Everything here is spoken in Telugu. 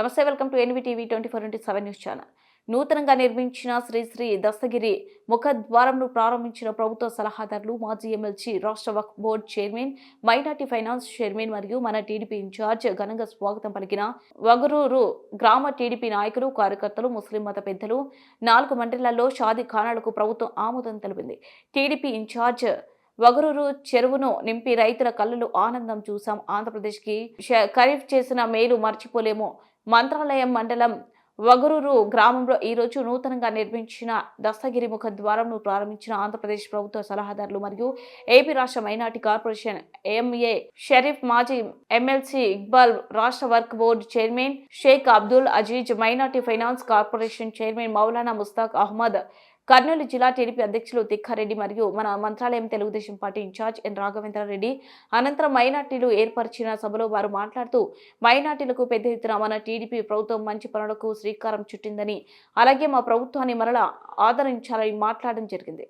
నమస్తే welcome to NVTV twenty four into seven news channel. నూతనంగా నిర్మించిన శ్రీశ్రీ దస్తగిరి ముఖద్వారంను ప్రారంభించిన ప్రభుత్వ సలహాదారులు మాజీ ఎమ్మెల్సీ రాష్ట్ర Waqf board chairman minority finance chairman మరియు మన టీడీపీ ఇన్ఛార్జ్ ఘనంగా స్వాగతం పలికిన వగరూరు గ్రామ టీడీపీ నాయకులు కార్యకర్తలు ముస్లిం మత పెద్దలు నాలుగు మండలాల్లో షాదీ ఖానాలకు ప్రభుత్వం ఆమోదం తెలిపింది. టీడీపీ ఇన్ఛార్జ్ వగరూరు చెరువును నింపి రైతుల కళ్ళలో ఆనందం చూశాం. ఆంధ్రప్రదేశ్కి ఖరీఫ్ చేసిన మేలు మర్చిపోలేము. మంత్రాలయం మండలం వగరూరు గ్రామంలో ఈరోజు నూతనంగా నిర్మించిన దస్తగిరి ముఖ ద్వారంను ప్రారంభించిన ఆంధ్రప్రదేశ్ ప్రభుత్వ సలహాదారులు మరియు ఏపీ రాష్ట్ర మైనార్టీ కార్పొరేషన్ ఎంఏ షరీఫ్ మాజీ ఎమ్మెల్సీ ఇక్బాల్ రాష్ట్ర work board chairman Sheikh Abdul Aziz minority finance corporation chairman Maulana Mushtaq Ahmed Kurnool జిల్లా టీడీపీ అధ్యక్షులు తిక్కారెడ్డి మరియు మన Mantralayam Telugudesam party in-charge N Raghavendrareddy అనంతరం మైనార్టీలు ఏర్పరిచిన సభలో వారు మాట్లాడుతూ మైనార్టీలకు పెద్ద ఎత్తున మన టీడీపీ ప్రభుత్వం మంచి పనులకు శ్రీకారం చుట్టిందని అలాగే మా ప్రభుత్వాన్ని మరలా ఆదరించాలని మాట్లాడడం జరిగింది.